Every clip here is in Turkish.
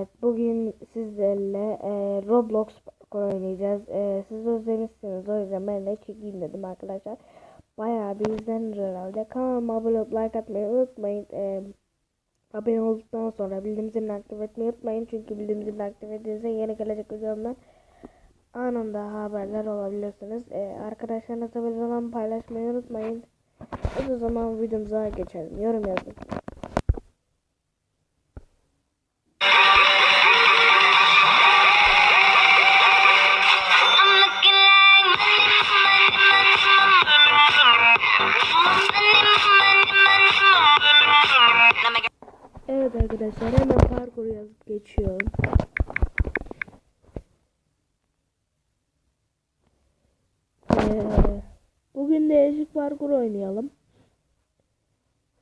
Evet, bugün sizlerle e, Roblox oynayacağız. E, siz özlemişsiniz, o yüzden ben de çekeyim dedim arkadaşlar. Bayağı bir izlenir herhalde. Kanalıma abone olup like atmayı unutmayın. E, abone olduktan sonra bildirim zilini aktif etmeyi unutmayın. Çünkü bildirim zilini aktif ettiğinizde yeni gelecek videomdan anında haberler olabilirsiniz. E, arkadaşlarınızla videolarımı paylaşmayı unutmayın. O zaman videomuza geçelim. Yorum yazın. Yazıp geçiyorum. Ee, bugün değişik parkur oynayalım.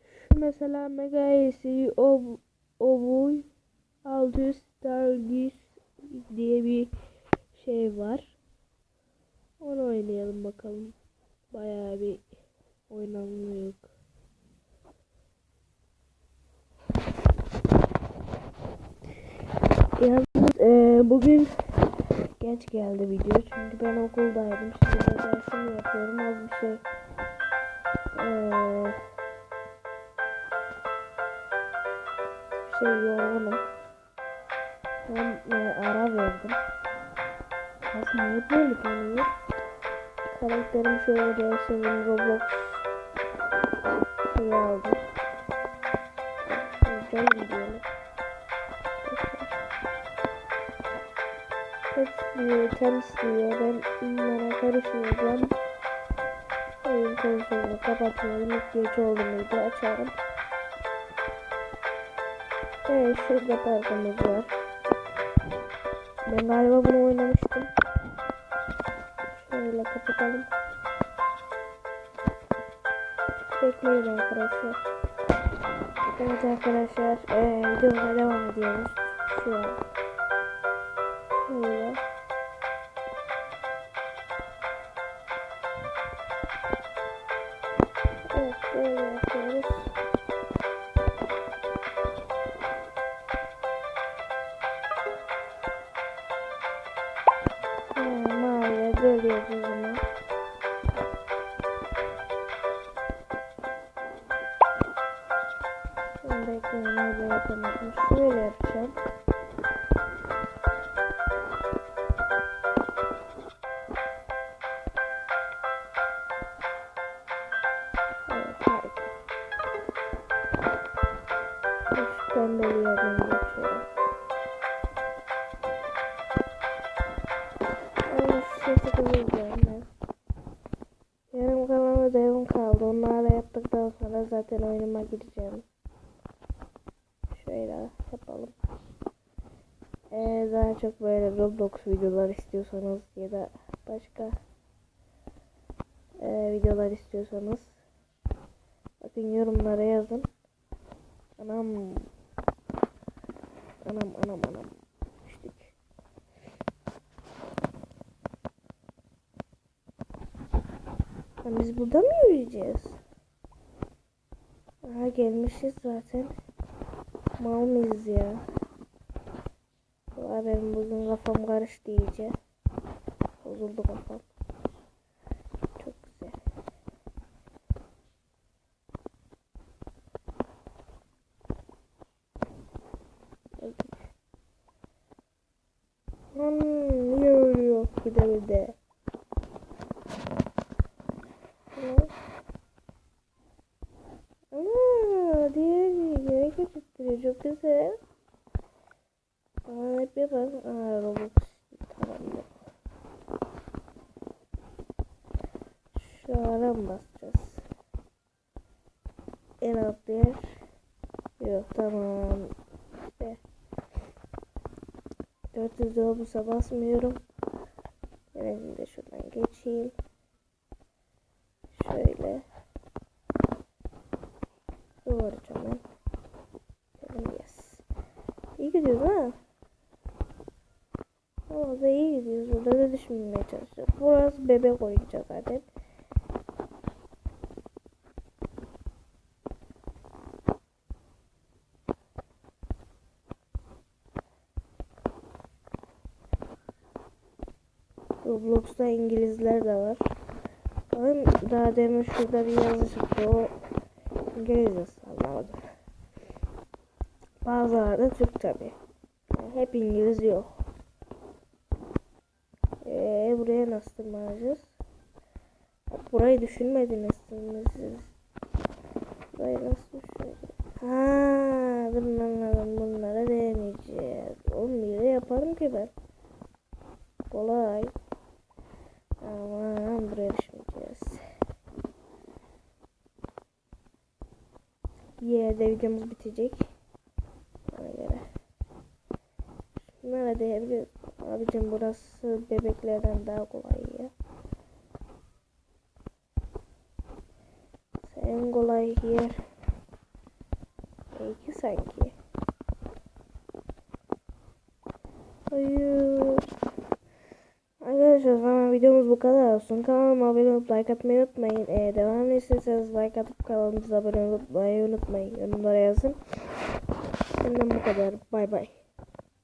Şu mesela Mega AC Ob Obuy 600 Stargis diye bir şey var. Onu oynayalım bakalım. Bayağı bir oynanıyor. Yalnız e, bugün geç geldi video çünkü ben okuldaydım. Şimdi de dersimi yapıyorum az bir şey. E, bir şey yorgunum. Ben e, ara verdim. Aslında niye böyle dönüyor? Karakterim şöyle değiştirdim. Roblox şey aldım. Güzel gidiyorum. Pet diyor, tem diyor. Ben bunlara karışmayacağım. Oyun konsolunu kapatıyorum. İhtiyaç oldu muydu açarım. Evet şurada parkımız var. Ben galiba bunu oynamıştım. Şöyle kapatalım. Bekleyin arkadaşlar. Evet arkadaşlar ee, videomuza devam ediyoruz. Şu an. Evet böyle yapıyoruz. Ha, o zaman. Şimdi bekleyin öyle yapamadım. Şöyle yapacağım. Şu pembeli yerden geçiyorum. Ama şu sesi kızılacağım ben. Yarım kalan ödevim kaldı. Onları yaptıktan sonra zaten oyunuma gireceğim. Şöyle yapalım. Ee, daha çok böyle Roblox videolar istiyorsanız ya da başka e, videolar istiyorsanız bakın yorumlara yazın. Anam anam anam anam düştük. Ha, biz burada mı yürüyeceğiz? Aha gelmişiz zaten. Mal mıyız ya? Valla benim bugün kafam karıştı iyice. Bozuldu kafam. Çok güzel. Geldik. Lan niye ölüyor bir de bir de? Ne? Aa, diğer yere getirtiyor. Çok güzel. Aa, hep yapalım. Aa, Robux. Tamam. Şu ara basacağız? En alt yer. Yok tamam. İşte. 400 Robus'a basmıyorum. Ben de şuradan geçeyim. Şöyle. Doğrayacağım ben. Yes. İyi gidiyoruz ha. Ama da iyi gidiyoruz. Burada da düşmemeye çalışıyoruz. Burası bebek oyuncağı zaten. Roblox'ta İngilizler de var. Ben daha demin şurada bir yazı çıktı. O İngilizce anlamadım. Bazıları da Türk tabi. hep İngiliz yok. Ee, buraya nasıl tırmanacağız? Burayı düşünmediniz siz? Burayı nasıl düşüneceğiz? Ha, dur anladım. Bunlara değmeyeceğiz. Oğlum niye yaparım ki ben? Kolay. Aman buraya düşmeyeceğiz. Yerde videomuz bitecek. Ona göre. Şunlara değebiliriz. Abicim burası bebeklerden daha kolay ya. En kolay yer. İki sanki. Arkadaşlar zaman videomuz bu kadar olsun. Kanalıma abone olup like atmayı unutmayın. Ee, devam isterseniz like atıp kanalımıza abone olmayı unutmayın. Yorumlara yazın. Benden bu kadar. Bay bay.